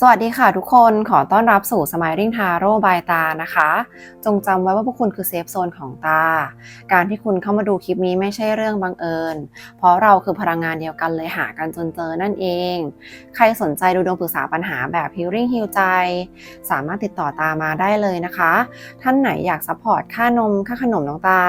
สวัสดีค่ะทุกคนขอต้อนรับสู่ Smiling Taro by ตานะคะ จงจำไว้ว่าพวกคุณคือเซฟโซนของตา การที่คุณเข้ามาดูคลิปนี้ไม่ใช่เรื่องบังเอิญ เพราะเราคือพลังงานเดียวกันเลยหากันจนเจอนั่นเอง ใครสนใจดูดวงปรึกษาปัญหาแบบ Healing Heal ใจ สามารถติดต่อตามาได้เลยนะคะ ท่านไหนอยากซัพพอร์ตค่านมค่าขนมน้องตา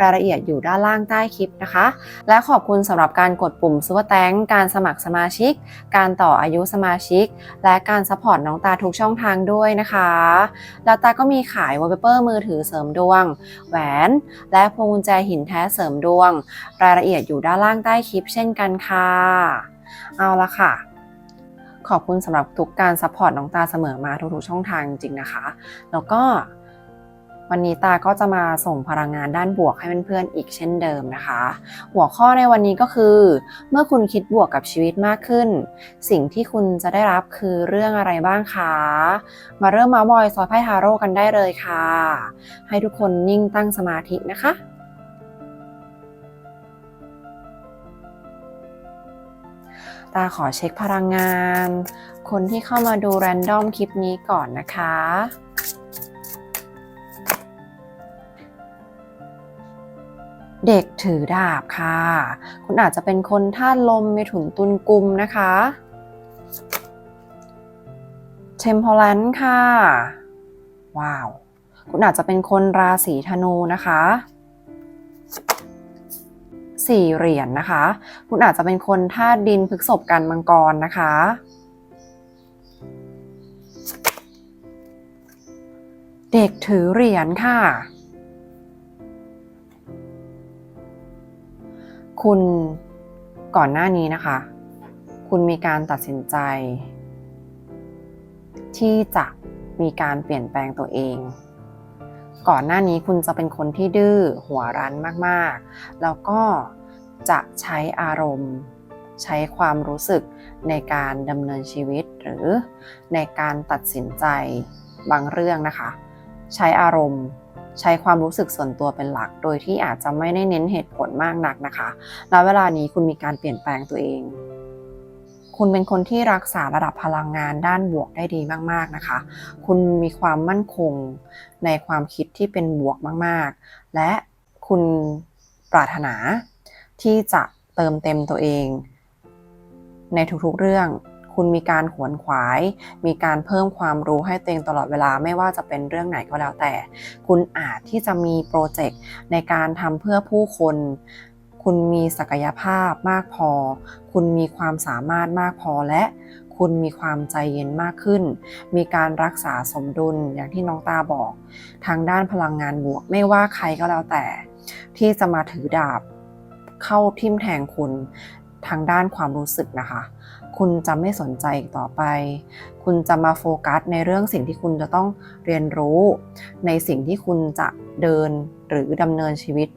รายละเอียดอยู่ด้านล่างใต้คลิปนะคะ และขอบคุณสำหรับการกดปุ่มซุปเปอร์แตงการสมัครสมาชิก การต่ออายุสมาชิก และการซัพพอร์ตน้องตาทุกช่องทางด้วยนะคะ แล้วตาก็มีขายวอลเปเปอร์มือถือเสริมดวง แหวน และพวงกุญแจหินแท้เสริมดวง รายละเอียดอยู่ด้านล่างใต้คลิปเช่นกันค่ะ เอาละค่ะขอบคุณสำหรับทุกการซัพพอร์ตน้องตาเสมอมาทุกๆช่องทางจริงๆนะคะ แล้วก็ วันนี้ตาก็จะมาส่งพลังงานด้านบวกให้เพื่อนๆอีกเช่นเดิมนะคะ หัวข้อในวันนี้ก็คือ เมื่อคุณคิดบวกกับชีวิตมากขึ้น สิ่งที่คุณจะได้รับคือเรื่องอะไรบ้างคะมาเริ่มมาส์มอยซอยไพ่ทาโร่กันได้เลยค่ะ ให้ทุกคนนิ่งตั้งสมาธินะคะตาขอเช็คพลังงาน คนที่เข้ามาดูแรนดอมคลิปนี้ก่อนนะคะ เด็กถือดาบค่ะ คุณอาจจะเป็นคนธาตุลมมีถุนตุนกุมนะคะเทมเพลนค่ะ ว้าว คุณอาจจะเป็นคนราศีธนูนะคะสี่เหรียญนะคะ คุณอาจจะเป็นคนธาตุดินพฤกษบกันมังกรนะคะ เด็กถือเหรียญค่ะ คุณก่อนหน้านี้นะคะ คุณมีการตัดสินใจ ที่จะมีการเปลี่ยนแปลงตัวเอง ก่อนหน้านี้คุณจะเป็นคนที่ดื้อหัวรั้นมากๆ แล้วก็จะใช้อารมณ์ ใช้ความรู้สึกในการดำเนินชีวิตหรือในการตัดสินใจบางเรื่องนะคะ ใช้อารมณ์ ใช้ความรู้สึกส่วนตัวเป็นหลัก โดยที่อาจจะไม่ได้เน้นเหตุผลมากนักนะคะ แล้วเวลานี้คุณมีการเปลี่ยนแปลงตัวเอง คุณเป็นคนที่รักษาระดับพลังงานด้านบวกได้ดีมากๆนะคะ คุณมีความมั่นคงในความคิดที่เป็นบวกมากๆ และคุณปรารถนาที่จะเติมเต็มตัวเอง ในทุกๆเรื่อง คุณมีการขวนขวาย มีการเพิ่มความรู้ให้ตัวเองตลอดเวลาไม่ว่าจะเป็นเรื่องไหนก็แล้วแต่ คุณอาจที่จะมีโปรเจกต์ในการทำเพื่อผู้คน คุณมีศักยภาพมากพอ คุณมีความสามารถมากพอและคุณมีความใจเย็นมากขึ้น มีการรักษาสมดุลอย่างที่น้องตาบอก ทางด้านพลังงานบวก ไม่ว่าใครก็แล้วแต่ ที่จะมาถือดาบเข้าทิ่มแทงคุณทางด้านความรู้สึกนะคะ คุณจะไม่สนใจอีกต่อไป คุณจะมาโฟกัสในเรื่องสิ่งที่คุณจะต้องเรียนรู้ ในสิ่งที่คุณจะเดินหรือดำเนินชีวิต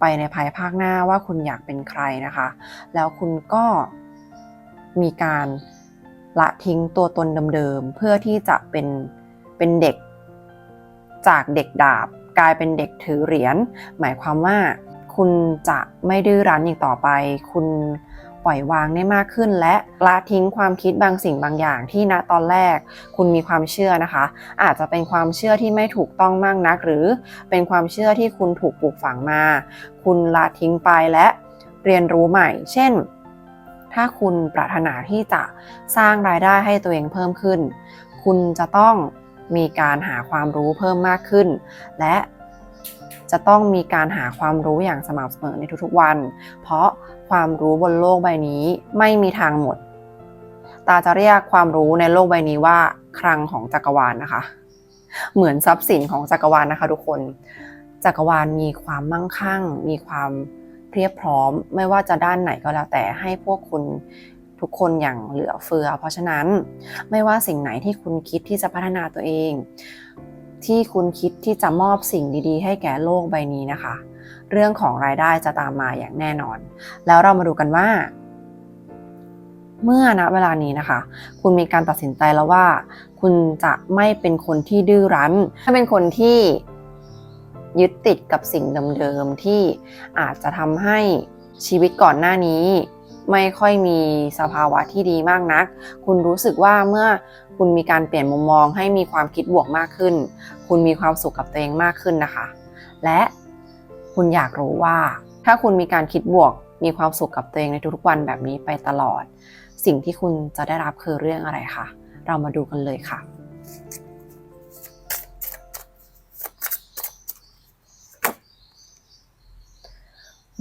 ไปในภายภาคหน้าว่าคุณอยากเป็นใครนะคะ แล้วคุณก็มีการละทิ้งตัวตนเดิมๆเพื่อที่จะเป็นเป็นเด็ก จากเด็กดาบ กลายเป็นเด็กถือเหรียญหมายความว่าคุณจะไม่ดื้อรั้นอีกต่อไป คุณ ปล่อยวางได้มากขึ้น และละทิ้งความคิดบางสิ่งบางอย่างที่ณตอนแรก คุณมีความเชื่อนะคะ อาจจะเป็นความเชื่อที่ไม่ถูกต้องมากนัก หรือเป็นความเชื่อที่คุณถูกปลูกฝังมา คุณละทิ้งไปและเรียนรู้ใหม่ เช่น ถ้าคุณปรารถนาที่จะสร้างรายได้ให้ตัวเองเพิ่มขึ้น คุณจะต้องมีการหาความรู้เพิ่มมากขึ้น และจะต้องมีการหาความรู้อย่างสม่ำเสมอในทุกๆวัน เพราะ ความรู้บนโลกใบนี้ไม่มีทางหมด ตาจะเรียกความรู้ในโลกใบนี้ว่า คลังของจักรวาลนะคะ เหมือนทรัพย์สินของจักรวาลนะคะ ทุกคน จักรวาลมีความมั่งคั่ง มีความเพียบพร้อม ไม่ว่าจะด้านไหนก็แล้วแต่ให้พวกคุณทุกคนอย่างเหลือเฟือ เพราะฉะนั้นไม่ว่าสิ่งไหนที่คุณคิดที่จะพัฒนาตัวเอง ที่คุณคิดที่จะมอบสิ่งดี ๆ ให้แก่โลกใบนี้นะคะ เรื่องของรายได้จะตามมาอย่างแน่นอน แล้วเรามาดูกันว่า เมื่อณเวลานี้นะคะ คุณมีการตัดสินใจแล้วว่า คุณจะไม่เป็นคนที่ดื้อรั้น ถ้าเป็นคนที่ยึดติดกับสิ่งเดิมๆที่อาจจะทำให้ชีวิตก่อนหน้านี้ไม่ค่อยมีสภาวะที่ดีมากนัก คุณรู้สึกว่าเมื่อคุณมีการเปลี่ยนมุมมองให้มีความคิดบวกมากขึ้น คุณมีความสุขกับตัวเองมากขึ้นนะคะ และ คุณอยากรู้ว่า ถ้าคุณมีการคิดบวก มีความสุขกับตัวเองในทุกๆวันแบบนี้ไปตลอด สิ่งที่คุณจะได้รับคือเรื่องอะไรคะเรามาดูกันเลยค่ะ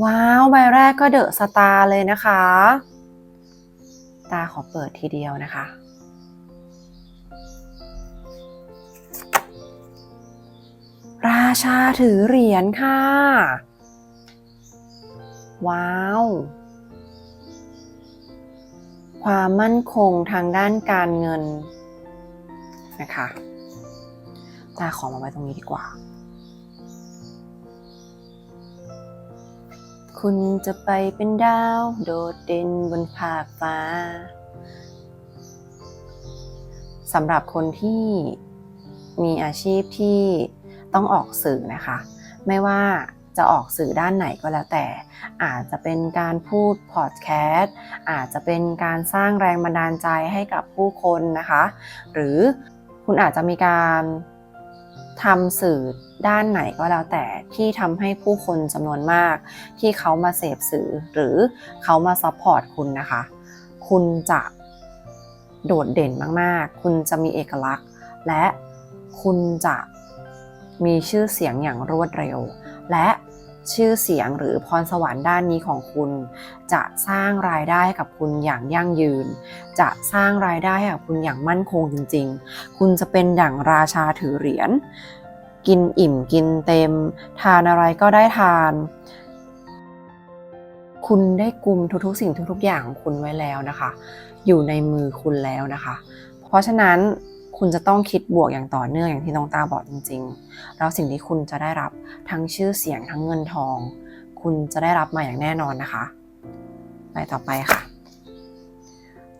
ว้าว ใบแรกก็เดอะสตาร์เลยนะคะ ตาขอเปิดทีเดียวนะคะ ชาถือเหรียญค่ะ ว้าว ความมั่นคงทางด้านการเงินนะคะตาขอมาไว้ตรงนี้ดีกว่า คุณจะไปเป็นดาวโดดเด่นบนภาคฟ้าสำหรับคนที่มีอาชีพที่ ต้องออกสื่อนะคะ ไม่ว่าจะออกสื่อด้านไหนก็แล้วแต่ อาจจะเป็นการพูดพอดแคสต์อาจจะเป็นการสร้างแรงบันดาลใจให้กับผู้คนนะคะ หรือคุณอาจจะมีการทำสื่อด้านไหนก็แล้วแต่ที่ทำให้ผู้คนจำนวนมาก ที่เขามาเสพสื่อหรือเขามาซัพพอร์ตคุณนะคะ คุณจะโดดเด่นมากๆ คุณจะมีเอกลักษณ์ และคุณจะ มีชื่อเสียงอย่างรวดเร็ว และชื่อเสียงหรือพรสวรรค์ด้านนี้ของคุณ จะสร้างรายได้ให้กับคุณอย่างยั่งยืน จะสร้างรายได้ให้กับคุณอย่างมั่นคงจริง ๆ คุณจะเป็นอย่างราชาถือเหรียญกินอิ่มกินเต็ม ทานอะไรก็ได้ทาน คุณได้กุมทุกๆ สิ่งทุกๆอย่างของคุณไว้แล้วนะคะ อยู่ในมือคุณแล้วนะคะ เพราะฉะนั้น คุณจะต้องคิดบวกอย่างต่อเนื่องอย่างที่น้องตาบอกจริงๆ แล้วสิ่งที่คุณจะได้รับทั้งชื่อเสียงทั้งเงินทอง คุณจะได้รับมาอย่างแน่นอนนะคะไปต่อไปค่ะ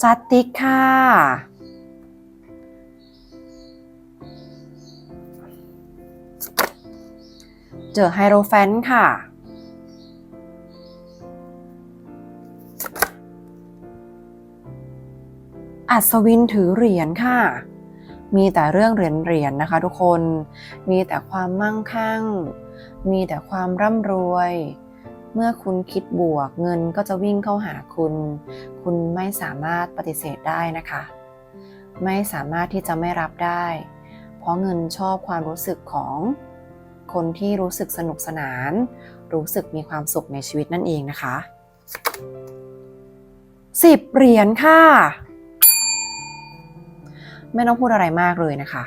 จัดติ๊กค่ะ เจอไฮโรแฟนค่ะอัศวินถือเหรียญค่ะ มีแต่เรื่องเหรียญเหรียญนะคะทุกคน มีแต่ความมั่งคั่ง มีแต่ความร่ำรวย เมื่อคุณคิดบวกเงินก็จะวิ่งเข้าหาคุณ คุณไม่สามารถปฏิเสธได้นะคะ ไม่สามารถที่จะไม่รับได้ เพราะเงินชอบความรู้สึกของคนที่รู้สึกสนุกสนาน รู้สึกมีความสุขในชีวิตนั่นเองนะคะสิบเหรียญค่ะ ไม่ต้องพูดอะไรมากเลยนะคะ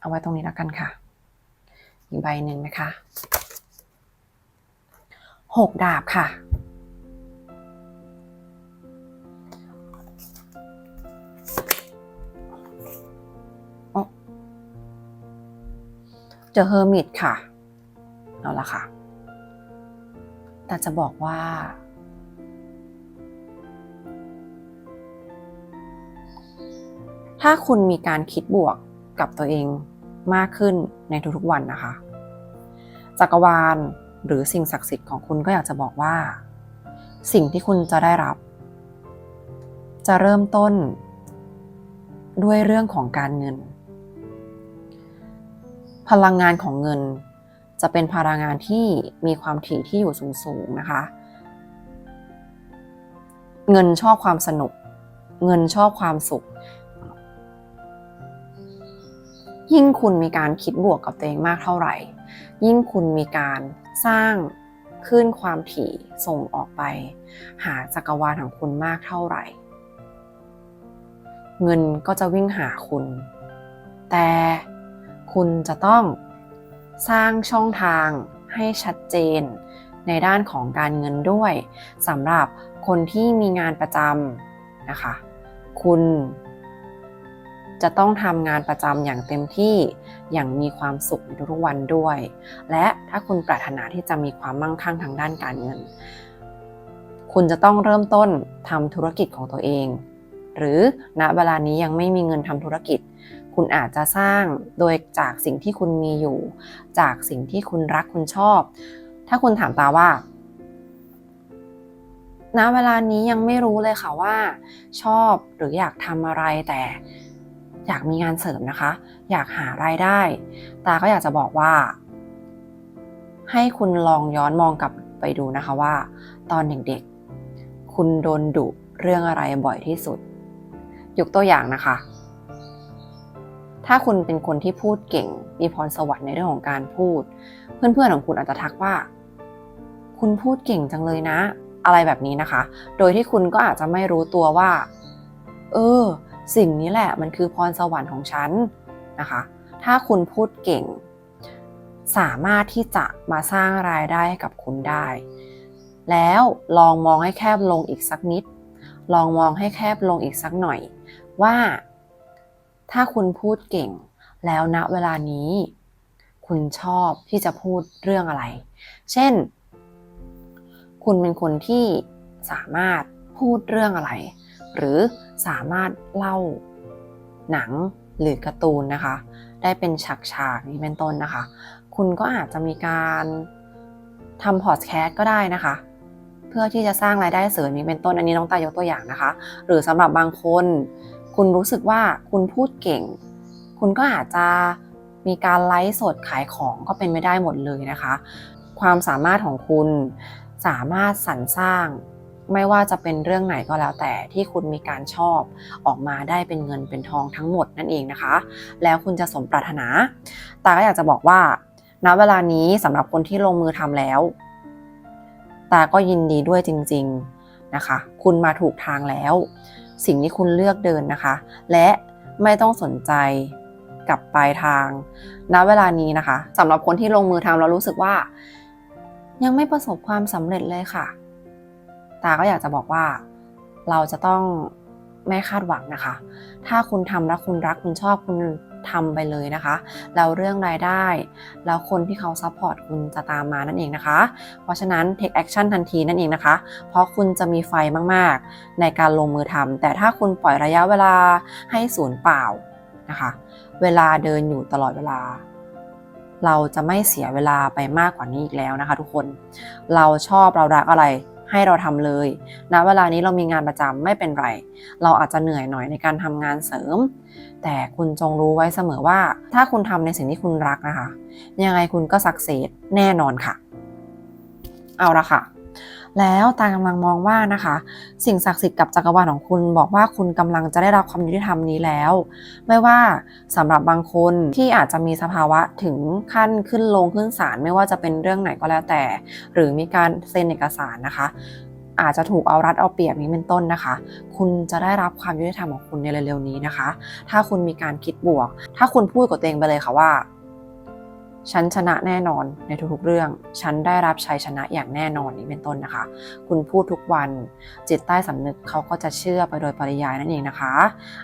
เอาไว้ตรงนี้แล้วกันค่ะ อีกใบหนึ่งนะคะหกดาบค่ะเจอเฮอร์มิตค่ะ เอาละค่ะ แต่จะบอกว่า ถ้าคุณมีการคิดบวกกับตัวเองมากขึ้นในทุกๆวันนะคะ จักรวาลหรือสิ่งศักดิ์สิทธิ์ของคุณก็อยากจะบอกว่า สิ่งที่คุณจะได้รับ จะเริ่มต้นด้วยเรื่องของการเงิน พลังงานของเงินจะเป็นพลังงานที่มีความถี่ที่อยู่สูงๆนะคะ เงินชอบความสนุก เงินชอบความสุข ยิ่งคุณมีการคิดบวกกับตัวเองมากเท่าไหร่ ยิ่งคุณมีการสร้างคลื่นความถี่ส่งออกไป หาจักรวาลของคุณมากเท่าไหร่ เงินก็จะวิ่งหาคุณ แต่คุณจะต้องสร้างช่องทางให้ชัดเจนในด้านของการเงินด้วยสำหรับคนที่มีงานประจำนะคะ คุณ จะต้องทำงานประจำอย่างเต็มที่ อย่างมีความสุขในทุกๆวันด้วย และถ้าคุณปรารถนาที่จะมีความมั่งคั่งทางด้านการเงิน คุณจะต้องเริ่มต้นทำธุรกิจของตัวเอง หรือณเวลานี้ยังไม่มีเงินทำธุรกิจ คุณอาจจะสร้างโดยจากสิ่งที่คุณมีอยู่ จากสิ่งที่คุณรักคุณชอบ ถ้าคุณถามตาว่าณเวลานี้ยังไม่รู้เลยค่ะว่า ชอบหรืออยากทำอะไรแต่ อยากมีงานเสริมนะคะ อยากหารายได้ ตาก็อยากจะบอกว่า ให้คุณลองย้อนมองกลับไปดูนะคะว่า ตอนเด็กๆ คุณโดนดุเรื่องอะไรบ่อยที่สุด ยกตัวอย่างนะคะ ถ้าคุณเป็นคนที่พูดเก่ง มีพรสวรรค์ในเรื่องของการพูด เพื่อนๆของคุณอาจจะทักว่า คุณพูดเก่งจังเลยนะ อะไรแบบนี้นะคะ โดยที่คุณก็อาจจะไม่รู้ตัวว่า เออ สิ่งนี้แหละมันคือพรสวรรค์ของฉันนะคะ ถ้าคุณพูดเก่ง สามารถที่จะมาสร้างรายได้ให้กับคุณได้ แล้วลองมองให้แคบลงอีกสักนิด ลองมองให้แคบลงอีกสักหน่อย ว่า ถ้าคุณพูดเก่ง แล้วณเวลานี้ คุณชอบที่จะพูดเรื่องอะไร เช่น คุณเป็นคนที่สามารถพูดเรื่องอะไร หรือสามารถเล่าหนังหรือการ์ตูนนะคะ ได้เป็นฉากๆนี้เป็นต้นนะคะ คุณก็อาจจะมีการทำพอดแคสต์ก็ได้นะคะ เพื่อที่จะสร้างรายได้เสริมนี้เป็นต้นอันนี้น้องตายกตัวอย่างนะคะ หรือสำหรับบางคน คุณรู้สึกว่าคุณพูดเก่ง คุณก็อาจจะมีการไลฟ์สดขายของก็เป็นไม่ได้หมดเลยนะคะ ความสามารถของคุณสามารถสรรสร้าง ไม่ว่าจะเป็นเรื่องไหนก็แล้วแต่ที่คุณมีการชอบออกมาได้เป็นเงินเป็นทองทั้งหมดนั่นเองนะคะ แล้วคุณจะสมปรารถนาตาก็อยากจะบอกว่า ณเวลานี้สำหรับคนที่ลงมือทำแล้ว ตาก็ยินดีด้วยจริง ๆนะคะ คุณมาถูกทางแล้ว สิ่งที่คุณเลือกเดินนะคะ และไม่ต้องสนใจกับปลายทาง ณเวลานี้นะคะสำหรับคนที่ลงมือทำแล้วรู้สึกว่า ยังไม่ประสบความสำเร็จเลยค่ะ ตาก็อยากจะบอกว่าเราจะต้องไม่คาดหวังนะคะ ถ้าคุณทำแล้วคุณรักคุณชอบคุณทำไปเลยนะคะ แล้วเรื่องรายได้ แล้วคนที่เขาซัพพอร์ตคุณจะตามมานั่นเองนะคะ เพราะฉะนั้น take action ทันทีนั่นเองนะคะ เพราะคุณจะมีไฟมากๆ ในการลงมือทำ แต่ถ้าคุณปล่อยระยะเวลาให้ศูนย์เปล่านะคะ เวลาเดินอยู่ตลอดเวลา เราจะไม่เสียเวลาไปมากกว่านี้อีกแล้วนะคะ ทุกคน เราชอบเรารักอะไร ให้เราทำเลยณเวลานี้เรามีงานประจำไม่เป็นไร เราอาจจะเหนื่อยหน่อยในการทำงานเสริม แต่คุณจงรู้ไว้เสมอว่า ถ้าคุณทำในสิ่งที่คุณรักนะคะ ยังไงคุณก็สักเซสแน่นอนค่ะ เอาละค่ะ แล้วตากำลังมองว่านะคะ สิ่งศักดิ์สิทธิ์กับจักรวาลของคุณบอกว่าคุณกำลังจะได้รับความยุติธรรมนี้แล้ว ไม่ว่าสำหรับบางคนที่อาจจะมีสภาวะถึงขั้นขึ้นลงขึ้นศาลไม่ว่าจะเป็นเรื่องไหนก็แล้วแต่ หรือมีการเซ็นเอกสารนะคะอาจจะถูกเอารัดเอาเปรียบนี้เป็นต้นนะคะ คุณจะได้รับความยุติธรรมของคุณในเร็วๆนี้นะคะ ถ้าคุณมีการคิดบวก ถ้าคุณพูดกับตัวเองไปเลยค่ะว่า ฉันชนะแน่นอนในทุกๆเรื่อง ฉันได้รับชัยชนะอย่างแน่นอนนี้เป็นต้นนะคะ คุณพูดทุกวันจิตใต้สำนึกเขาก็จะเชื่อไปโดยปริยายนั่นเองนะคะ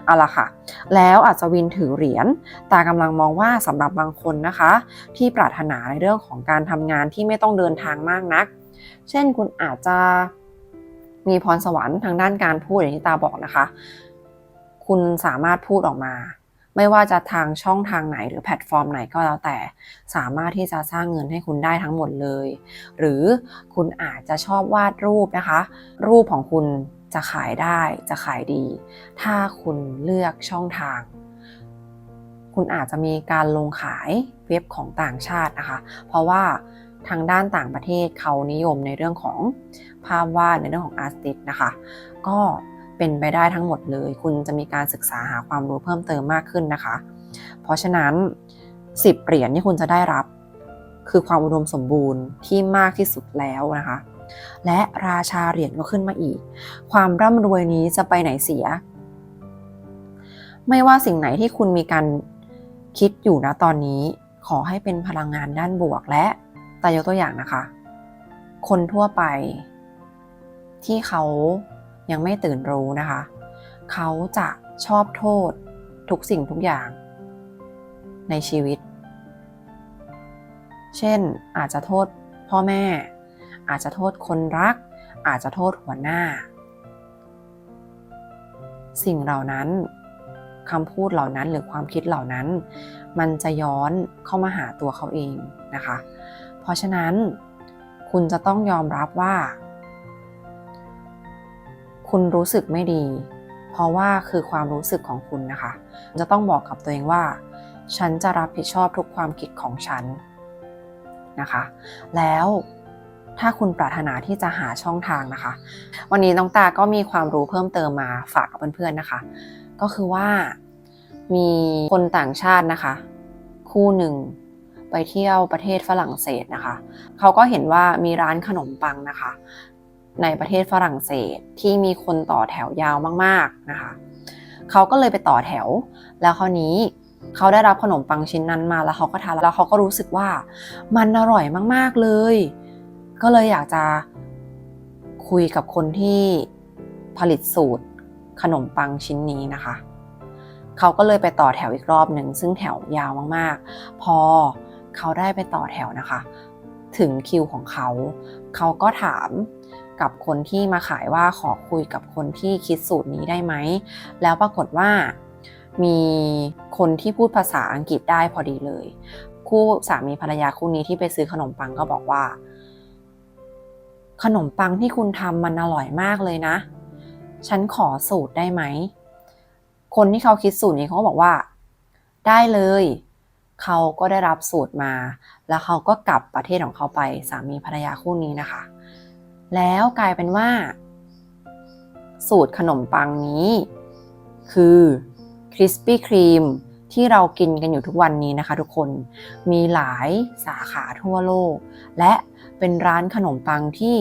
เอาละค่ะ แล้วอัศวินถือเหรียญตากำลังมองว่าสำหรับบางคนนะคะ ที่ปรารถนาในเรื่องของการทำงานที่ไม่ต้องเดินทางมากนัก เช่นคุณอาจจะมีพรสวรรค์ทางด้านการพูดอย่างที่ตาบอกนะคะ คุณสามารถพูดออกมา ไม่ว่าจะทางช่องทางไหนหรือแพลตฟอร์มไหนก็แล้วแต่ สามารถที่จะสร้างเงินให้คุณได้ทั้งหมดเลย หรือคุณอาจจะชอบวาดรูปนะคะ รูปของคุณจะขายได้จะขายดี ถ้าคุณเลือกช่องทาง คุณอาจจะมีการลงขายเว็บของต่างชาตินะคะ เพราะว่าทางด้านต่างประเทศเขานิยมในเรื่องของภาพวาดในเรื่องของอาร์ติสนะคะ ก็ เป็นไปได้ทั้งหมดเลย คุณจะมีการศึกษาหาความรู้เพิ่มเติมมากขึ้นนะคะ เพราะฉะนั้น 10เหรียญที่คุณจะได้รับ คือความอุดมสมบูรณ์ที่มากที่สุดแล้วนะคะ และราชาเหรียญก็ขึ้นมาอีก ความร่ำรวยนี้จะไปไหนเสีย ไม่ว่าสิ่งไหนที่คุณมีการคิดอยู่นะตอนนี้ ขอให้เป็นพลังงานด้านบวกและแต่ยกตัวอย่างนะคะ คนทั่วไปที่เขา ยังไม่ตื่นรู้นะคะ เขาจะชอบโทษทุกสิ่งทุกอย่างในชีวิต เช่นอาจจะโทษพ่อแม่ อาจจะโทษคนรัก อาจจะโทษหัวหน้า สิ่งเหล่านั้นคำพูดเหล่านั้นหรือความคิดเหล่านั้น มันจะย้อนเข้ามาหาตัวเขาเองนะคะ เพราะฉะนั้นคุณจะต้องยอมรับว่า คุณรู้สึกไม่ดี เพราะว่าคือความรู้สึกของคุณนะคะ จะต้องบอกกับตัวเองว่า ฉันจะรับผิดชอบทุกความคิดของฉันนะคะ แล้วถ้าคุณปรารถนาที่จะหาช่องทางนะคะ วันนี้น้องตาก็มีความรู้เพิ่มเติมมาฝากกับเพื่อนๆนะคะ ก็คือว่ามีคนต่างชาตินะคะ คู่หนึ่งไปเที่ยวประเทศฝรั่งเศสนะคะ เขาก็เห็นว่ามีร้านขนมปังนะคะ ในประเทศฝรั่งเศสที่มีคนต่อแถวยาวมากๆนะคะเขาก็เลยไปต่อแถว แล้วคราวนี้เขาได้รับขนมปังชิ้นนั้นมาแล้วเขาก็ทานแล้วเขาก็รู้สึกว่ามันอร่อยมากๆเลย ก็เลยอยากจะคุยกับคนที่ผลิตสูตรขนมปังชิ้นนี้นะคะ เขาก็เลยไปต่อแถวอีกรอบหนึ่งซึ่งแถวยาวมากๆ พอเขาได้ไปต่อแถวนะคะ ถึงคิวของเขา เขาก็ถาม กับคนที่มาขายว่าขอคุยกับคนที่คิดสูตรนี้ได้ไหม แล้วปรากฏว่ามีคนที่พูดภาษาอังกฤษได้พอดีเลย คู่สามีภรรยาคู่นี้ที่ไปซื้อขนมปังก็บอกว่า ขนมปังที่คุณทำมันอร่อยมากเลยนะ ฉันขอสูตรได้ไหม คนที่เขาคิดสูตรนี้เขาก็บอกว่า ได้เลยเขาก็ได้รับสูตรมา แล้วเขาก็กลับประเทศของเขาไปสามีภรรยาคู่นี้นะคะ แล้วกลายเป็นว่า สูตรขนมปังนี้ คือคริสปี้ครีมที่เรากินกันอยู่ทุกวันนี้นะคะทุกคนมีหลายสาขาทั่วโลก และเป็นร้านขนมปังที่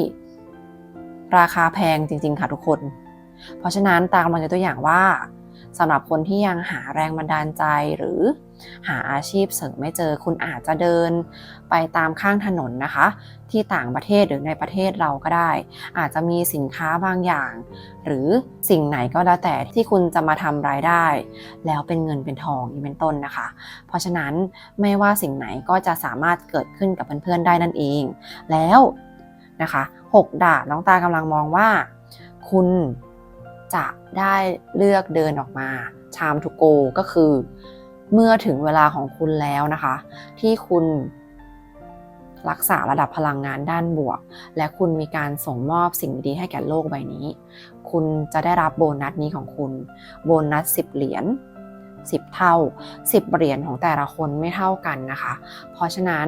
ราคาแพงจริง ๆ ค่ะทุกคน เพราะฉะนั้นตามมาจะตัวอย่างว่า สำหรับคนที่ยังหาแรงบันดาลใจหรือหาอาชีพเสริมไม่เจอคุณอาจจะเดินไปตามข้างถนนนะคะ ที่ต่างประเทศหรือในประเทศเราก็ได้ อาจจะมีสินค้าบางอย่าง หรือสิ่งไหนก็แล้วแต่ที่คุณจะมาทำรายได้ แล้วเป็นเงินเป็นทองนี่เป็นต้นนะคะ เพราะฉะนั้นไม่ว่าสิ่งไหนก็จะสามารถเกิดขึ้นกับเพื่อนๆได้นั่นเอง แล้วนะคะ6ดาบน้องตากำลังมองว่า คุณ จะได้เลือกเดินออกมาชามทูโกก็คือ เมื่อถึงเวลาของคุณแล้วนะคะ ที่คุณรักษาระดับพลังงานด้านบวก และคุณมีการส่งมอบสิ่งดีให้แก่โลกใบนี้ คุณจะได้รับโบนัสนี้ของคุณ โบนัส 10 เหรียญ 10 เท่า 10 เหรียญของแต่ละคนไม่เท่ากันนะคะ เพราะฉะนั้น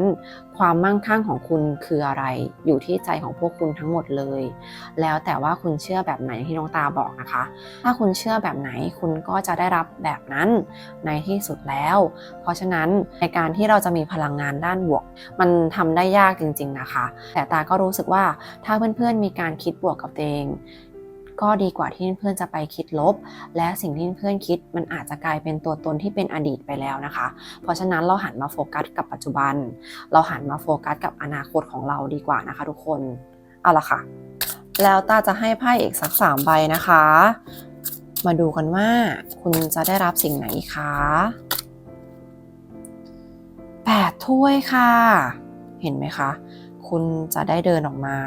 ความมั่งคั่งของคุณคืออะไรอยู่ที่ใจของพวกคุณทั้งหมดเลย แล้วแต่ว่าคุณเชื่อแบบไหนที่น้องตาบอกนะคะ ถ้าคุณเชื่อแบบไหนคุณก็จะได้รับแบบนั้นในที่สุดแล้ว เพราะฉะนั้นในการที่เราจะมีพลังงานด้านบวก มันทำได้ยากจริง ๆนะคะ แต่ตาก็รู้สึกว่าถ้าเพื่อนๆมีการคิดบวกกับตัวเอง ก็ดีกว่าที่เพื่อนจะไปคิดลบ และสิ่งที่เพื่อนคิดมันอาจจะกลายเป็นตัวตนที่เป็นอดีตไปแล้วนะคะ เพราะฉะนั้นเราหันมาโฟกัสกับปัจจุบัน เราหันมาโฟกัสกับอนาคตของเราดีกว่านะคะ ทุกคนเอาละค่ะ แล้วตาจะให้ไพ่อีกสักสามใบนะคะ มาดูกันว่าคุณจะได้รับสิ่งไหนคะแปดถ้วยค่ะ เห็นไหมคะ คุณจะได้เดินออกมา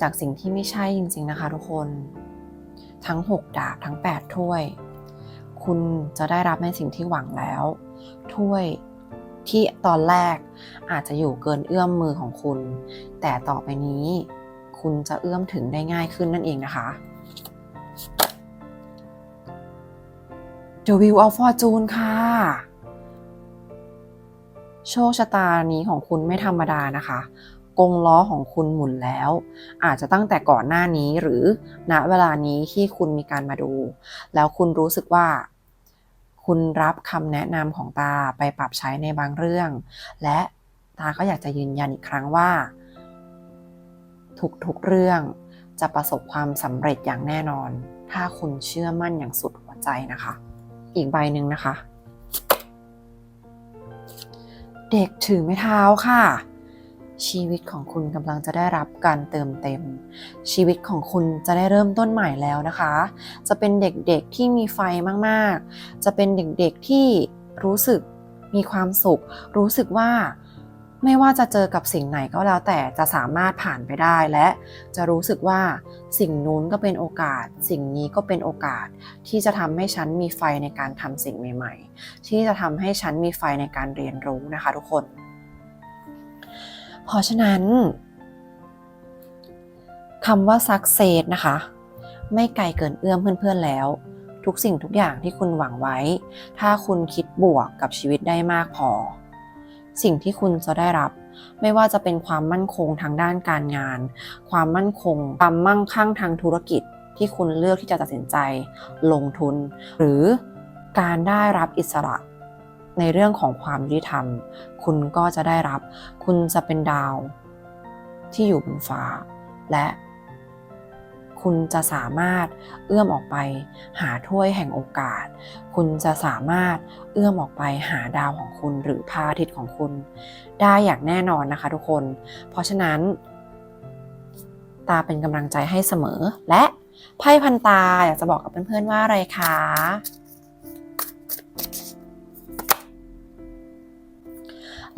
จากสิ่งที่ไม่ใช่จริงๆนะคะทุกคน ทั้ง 6 ดาบทั้ง 8 ถ้วย คุณจะได้รับในสิ่งที่หวังแล้ว ถ้วยที่ตอนแรกอาจจะอยู่เกินเอื้อมมือของคุณ แต่ต่อไปนี้ คุณจะเอื้อมถึงได้ง่ายขึ้นนั่นเองนะคะ The Wheel of Fortune ค่ะ โชคชะตานี้ของคุณไม่ธรรมดานะคะ กงล้อของคุณหมุนแล้ว อาจจะตั้งแต่ก่อนหน้านี้หรือณเวลานี้ที่คุณมีการมาดู แล้วคุณรู้สึกว่า คุณรับคำแนะนำของตาไปปรับใช้ในบางเรื่อง และตาก็อยากจะยืนยันอีกครั้งว่า ทุกๆเรื่องจะประสบความสำเร็จอย่างแน่นอน ถ้าคุณเชื่อมั่นอย่างสุดหัวใจนะคะ อีกใบหนึ่งนะคะ เด็กถือไม้เท้าค่ะ ชีวิตของคุณกำลังจะได้รับการเติมเต็ม ชีวิตของคุณจะได้เริ่มต้นใหม่แล้วนะคะ จะเป็นเด็กๆที่มีไฟมากๆ จะเป็นเด็กๆที่รู้สึกมีความสุข รู้สึกว่าไม่ว่าจะเจอกับสิ่งไหนก็แล้วแต่จะสามารถผ่านไปได้และจะรู้สึกว่าสิ่งนู้นก็เป็นโอกาส สิ่งนี้ก็เป็นโอกาส ที่จะทำให้ฉันมีไฟในการทำสิ่งใหม่ ๆ ที่จะทำให้ฉันมีไฟในการเรียนรู้นะคะทุกคน เพราะฉะนั้นคำว่า success นะคะ ไม่ไกลเกินเอื้อมเพื่อนๆแล้ว ทุกสิ่งทุกอย่างที่คุณหวังไว้ ถ้าคุณคิดบวกกับชีวิตได้มากพอ สิ่งที่คุณจะได้รับ ไม่ว่าจะเป็นความมั่นคงทางด้านการงาน ความมั่นคงความมั่งคั่งทางธุรกิจที่คุณเลือกที่จะตัดสินใจ ลงทุน หรือการได้รับอิสระ ในเรื่องของความยุติธรรม คุณก็จะได้รับ คุณจะเป็นดาวที่อยู่บนฟ้า และคุณจะสามารถเอื้อมออกไปหาถ้วยแห่งโอกาส คุณจะสามารถเอื้อมออกไปหาดาวของคุณหรือพระอาทิตย์ของคุณ ได้อย่างแน่นอนนะคะทุกคน เพราะฉะนั้น ตาเป็นกำลังใจให้เสมอ และไพ่พันตาอยากจะบอกกับเพื่อนๆว่าอะไรคะ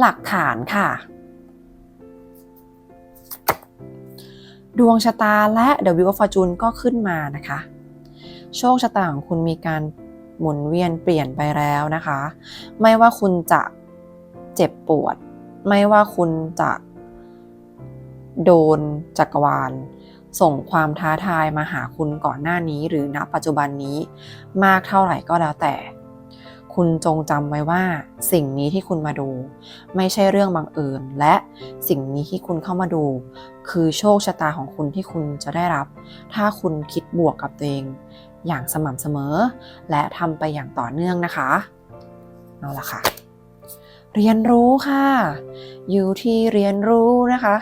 หลักฐานค่ะ ดวงชะตาและ The Wheel of Fortune ก็ขึ้นมานะคะ โชคชะตาของคุณมีการหมุนเวียนเปลี่ยนไปแล้วนะคะ ไม่ว่าคุณจะเจ็บปวด ไม่ว่าคุณจะโดนจักรวาล ส่งความท้าทายมาหาคุณก่อนหน้านี้หรือณปัจจุบันนี้มากเท่าไหร่ก็แล้วแต่ คุณจงจำไว้ว่า สิ่งนี้ที่คุณมาดู ไม่ใช่เรื่องบังเอิญและสิ่งนี้ที่คุณเข้ามาดู คือโชคชะตาของคุณที่คุณจะได้รับ ถ้าคุณคิดบวกกับตัวเอง อย่างสม่ำเสมอ และทำไปอย่างต่อเนื่องนะคะเอาละค่ะ เรียนรู้ค่ะ อยู่ที่เรียนรู้นะคะ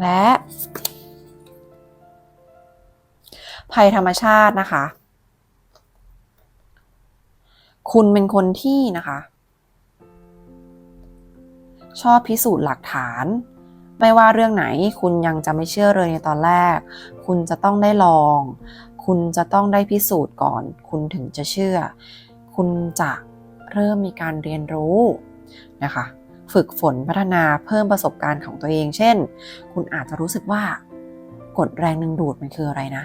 และภัยธรรมชาตินะคะ คุณเป็นคนที่นะคะ ชอบพิสูจน์หลักฐาน ไม่ว่าเรื่องไหนคุณยังจะไม่เชื่อเลยในตอนแรก คุณจะต้องได้ลอง คุณจะต้องได้พิสูจน์ก่อน คุณถึงจะเชื่อ คุณจะเริ่มมีการเรียนรู้นะคะ ฝึกฝนพัฒนาเพิ่มประสบการณ์ของตัวเอง เช่น คุณอาจจะรู้สึกว่ากฎแรงดึงดูดมันคืออะไรนะ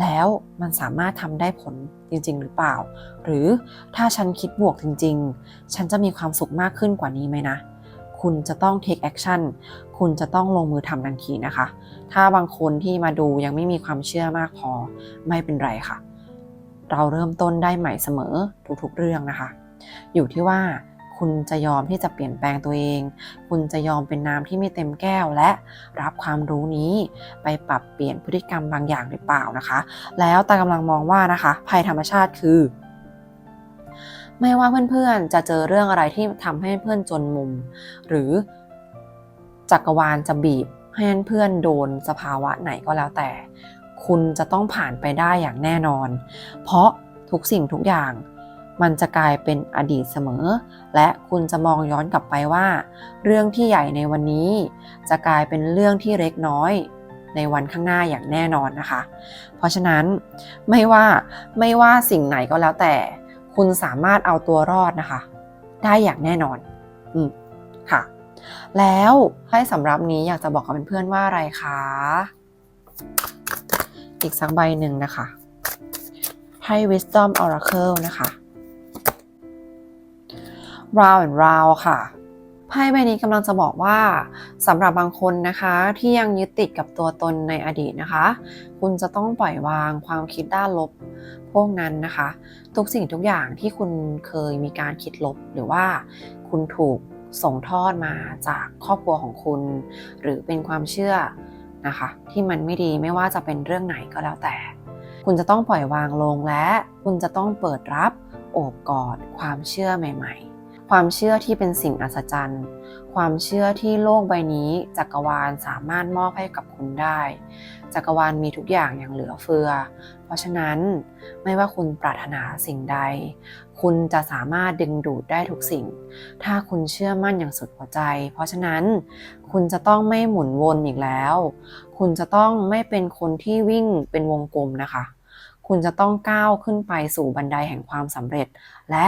แล้วมันสามารถทำได้ผล จริง ๆ หรือเปล่า หรือถ้าฉันคิดบวกจริง ๆ ฉันจะมีความสุขมากขึ้นกว่านี้ไหมนะ คุณจะต้อง take action คุณจะต้องลงมือทำทันทีนะคะ ถ้าบางคนที่มาดูยังไม่มีความเชื่อมากพอไม่เป็นไรค่ะ เราเริ่มต้นได้ใหม่เสมอทุกๆเรื่องนะคะ อยู่ที่ว่า คุณจะยอมที่จะเปลี่ยนแปลงตัวเอง คุณจะยอมเป็นน้ำที่ไม่เต็มแก้วและรับความรู้นี้ไปปรับเปลี่ยนพฤติกรรมบางอย่างหรือเปล่านะคะ แล้วตากำลังมองว่านะคะภัยธรรมชาติคือไม่ว่าเพื่อนๆ จะเจอเรื่องอะไรที่ทำให้เพื่อนจนมุม หรือจักรวาลจะบีบ ให้เพื่อนโดนสภาวะไหนก็แล้วแต่ คุณจะต้องผ่านไปได้อย่างแน่นอน เพราะทุกสิ่งทุกอย่าง มันจะกลายเป็นอดีตเสมอ และคุณจะมองย้อนกลับไปว่า เรื่องที่ใหญ่ในวันนี้ จะกลายเป็นเรื่องที่เล็กน้อย ในวันข้างหน้าอย่างแน่นอนนะคะ เพราะฉะนั้นไม่ว่าไม่ว่าสิ่งไหนก็แล้วแต่ คุณสามารถเอาตัวรอดนะคะ ได้อย่างแน่นอน อืมค่ะ แล้วให้สำหรับนี้อยากจะบอกกับเพื่อนๆว่าอะไรคะอีกสักใบหนึ่งนะคะ ให้ Wisdom Oracle นะคะ Round and Round ค่ะไพ่ใบนี้กำลังจะบอกว่าสำหรับบางคนนะคะที่ยังยึดติดกับตัวตนในอดีตนะคะ คุณจะต้องปล่อยวางความคิดด้านลบพวกนั้นนะคะ ทุกสิ่งทุกอย่างที่คุณเคยมีการคิดลบ หรือว่าคุณถูกส่งทอดมาจากครอบครัวของคุณ หรือเป็นความเชื่อนะคะ ที่มันไม่ดีไม่ว่าจะเป็นเรื่องไหนก็แล้วแต่ คุณจะต้องปล่อยวางลงและ คุณจะต้องเปิดรับโอบกอดความเชื่อใหม่ ๆ ความเชื่อที่เป็นสิ่งอัศจรรย์ ความเชื่อที่โลกใบนี้ จักรวาลสามารถมอบให้กับคุณได้ จักรวาลมีทุกอย่างอย่างเหลือเฟือ เพราะฉะนั้นไม่ว่าคุณปรารถนาสิ่งใด คุณจะสามารถดึงดูดได้ทุกสิ่ง ถ้าคุณเชื่อมั่นอย่างสุดหัวใจ เพราะฉะนั้นคุณจะต้องไม่หมุนวนอีกแล้ว คุณจะต้องไม่เป็นคนที่วิ่งเป็นวงกลมนะคะ คุณจะต้องก้าวขึ้นไปสู่บันไดแห่งความสำเร็จ และ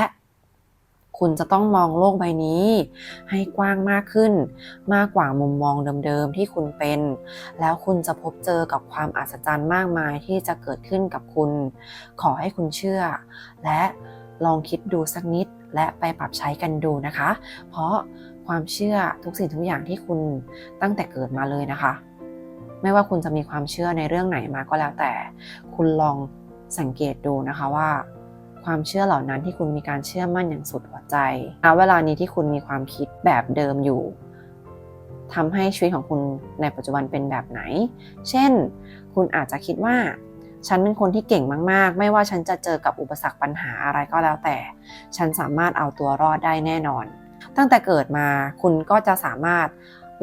คุณจะต้องมองโลกใบนี้ ให้กว้างมากขึ้น มากกว่ามุมมองเดิมๆที่คุณเป็น แล้วคุณจะพบเจอกับความอัศจรรย์มากมายที่จะเกิดขึ้นกับคุณ ขอให้คุณเชื่อ และลองคิดดูสักนิดและไปปรับใช้กันดูนะคะ เพราะความเชื่อทุกสิ่งทุกอย่างที่คุณตั้งแต่เกิดมาเลยนะคะ ไม่ว่าคุณจะมีความเชื่อในเรื่องไหนมาก็แล้วแต่ คุณลองสังเกตดูนะคะว่า ความเชื่อเหล่านั้นที่คุณมีการเชื่อมั่นอย่างสุดหัวใจณเวลานี้ที่คุณมีความคิดแบบเดิมอยู่ทำให้ชีวิตของคุณในปัจจุบันเป็นแบบไหน เช่น คุณอาจจะคิดว่าฉันเป็นคนที่เก่งมาก ๆ ไม่ว่าฉันจะเจอกับอุปสรรคปัญหาอะไรก็แล้วแต่ ฉันสามารถเอาตัวรอดได้แน่นอน ตั้งแต่เกิดมาคุณก็จะสามารถ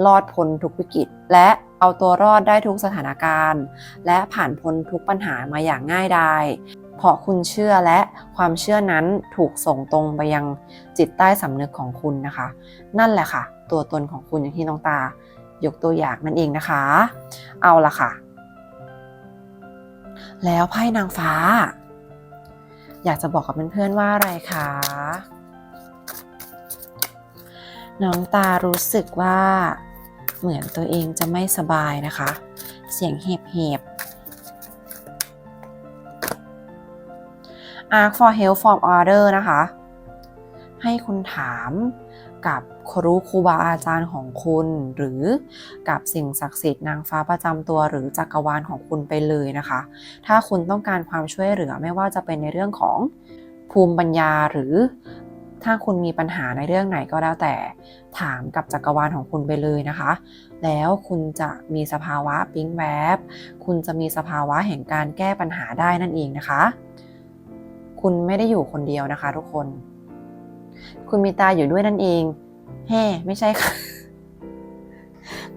รอดพ้นทุกวิกฤต และเอาตัวรอดได้ทุกสถานการณ์ และผ่านพ้นทุกปัญหามาอย่างง่ายดาย เพราะคุณเชื่อและความเชื่อนั้นถูกส่งตรงไปยังจิตใต้สำนึกของคุณนะคะ นั่นแหละค่ะ ตัวตนของคุณอย่างที่น้องตายกตัวอย่างนั่นเองนะคะ เอาละค่ะ แล้วไพ่นางฟ้า อยากจะบอกกับเพื่อนๆว่าอะไรคะน้องตารู้สึกว่าเหมือนตัวเองจะไม่สบายนะคะ เสียงเห็บ Arc for Help from Order นะคะ ให้คุณถามกับครูครูบาอาจารย์ของคุณ หรือกับสิ่งศักดิ์สิทธิ์นางฟ้าประจำตัว หรือจักรวาลของคุณไปเลยนะคะ ถ้าคุณต้องการความช่วยเหลือไม่ว่าจะเป็นในเรื่องของภูมิปัญญาหรือ ถ้าคุณมีปัญหาในเรื่องไหนก็แล้วแต่ถามกับจักรวาลของคุณไปเลยนะคะ แล้วคุณจะมีสภาวะปิ๊งแวบ คุณจะมีสภาวะแห่งการแก้ปัญหาได้นั่นเองนะคะ คุณไม่ได้อยู่คนเดียวนะคะ ทุกคน คุณมีตาอยู่ด้วยนั่นเอง แฮ่ไม่ใช่ค่ะ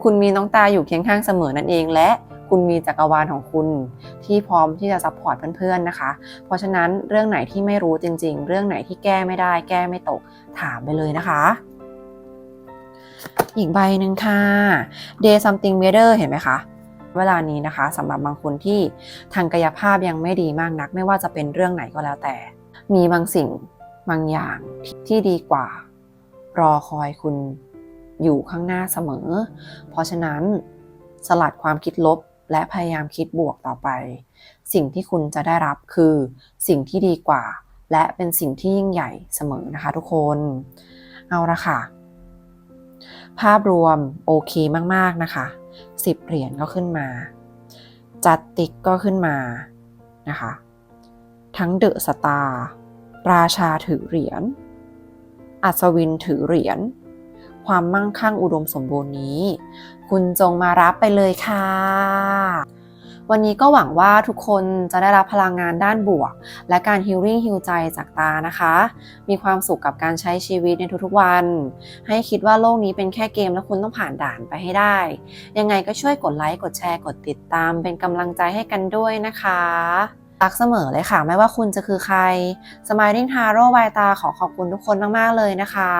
คุณมีน้องตาอยู่เคียงข้างเสมอนั่นเอง และคุณมีจักรวาลของคุณที่พร้อมที่จะซัพพอร์ตเพื่อนๆนะคะ เพราะฉะนั้นเรื่องไหนที่ไม่รู้จริง ๆ เรื่องไหนที่แก้ไม่ได้ แก้ไม่ตกถามไปเลยนะคะ อีกใบหนึ่งค่ะ day something better เห็นไหมคะ เวลานี้นะคะสำหรับบางคนที่ทางกายภาพยังไม่ดีมากนัก ไม่ว่าจะเป็นเรื่องไหนก็แล้วแต่ มีบางสิ่งบางอย่างที่ดีกว่า รอคอยคุณอยู่ข้างหน้าเสมอ เพราะฉะนั้นสลัดความคิดลบและพยายามคิดบวกต่อไป สิ่งที่คุณจะได้รับคือสิ่งที่ดีกว่า และเป็นสิ่งที่ยิ่งใหญ่เสมอนะคะทุกคน เอาละค่ะ ภาพรวมโอเคมาก ๆ นะคะ 10 เหรียญก็ขึ้นมา จัดติ๊กก็ขึ้นมานะคะ ทั้งเดอะสตาร์ราชาถือเหรียญ อัศวินถือเหรียญ ความมั่งคั่งอุดมสมบูรณ์นี้ คุณจงมารับไปเลยค่ะ วันนี้ก็หวังว่าทุกคนจะได้รับพลังงานด้านบวก และการฮิลลิ่งฮิลใจจากตานะคะ มีความสุขกับการใช้ชีวิตในทุกๆวัน ให้คิดว่าโลกนี้เป็นแค่เกมแล้วคุณต้องผ่านด่านไปให้ได้ ยังไงก็ช่วยกดไลค์กดแชร์กดติดตาม เป็นกำลังใจให้กันด้วยนะคะรักเสมอเลยค่ะ ไม่ว่าคุณจะคือใคร Smiling Taro วายตาขอขอบคุณทุกคนมาก ๆ เลยนะคะ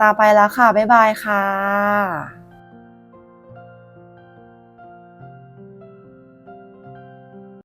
ตาไปแล้วค่ะ บ๊ายบายค่ะ